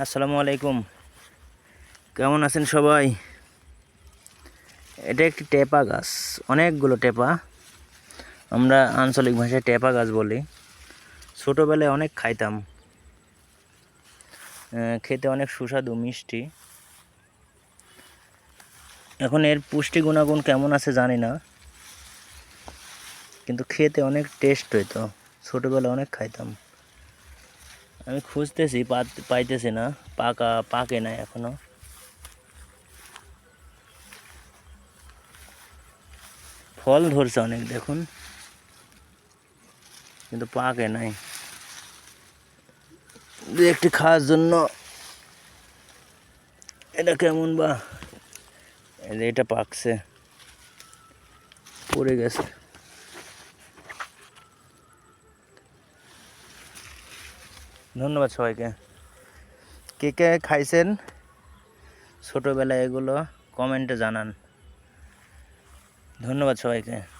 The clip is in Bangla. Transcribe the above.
আসসালামু আলাইকুম। কেমন আছেন সবাই? এটা একটি টেপা গাছ, অনেকগুলো টেপা। আমরা আঞ্চলিক ভাষায় টেপা গাছ বলি। ছোটোবেলায় অনেক খাইতাম। খেতে অনেক সুস্বাদু, মিষ্টি। এখন এর পুষ্টি গুণাগুণ কেমন আছে জানি না। কিন্তু খেতে অনেক টেস্ট হইতো। ছোটোবেলায় অনেক খাইতাম। আমি খুঁজতেছি পাইতেছি না। পাকা, পাকে নাই এখনও। ফল ধরছে অনেক, দেখুন। কিন্তু পাকে নাই। দু, একটি খাওয়ার জন্য এটা কেমন বা? এটা পাকছে। পড়ে গেছে। ধন্যবাদ সবাইকে। কে কে খাইছেন? ছোটোবেলায় এগুলো কমেন্টে জানান। ধন্যবাদ সবাইকে।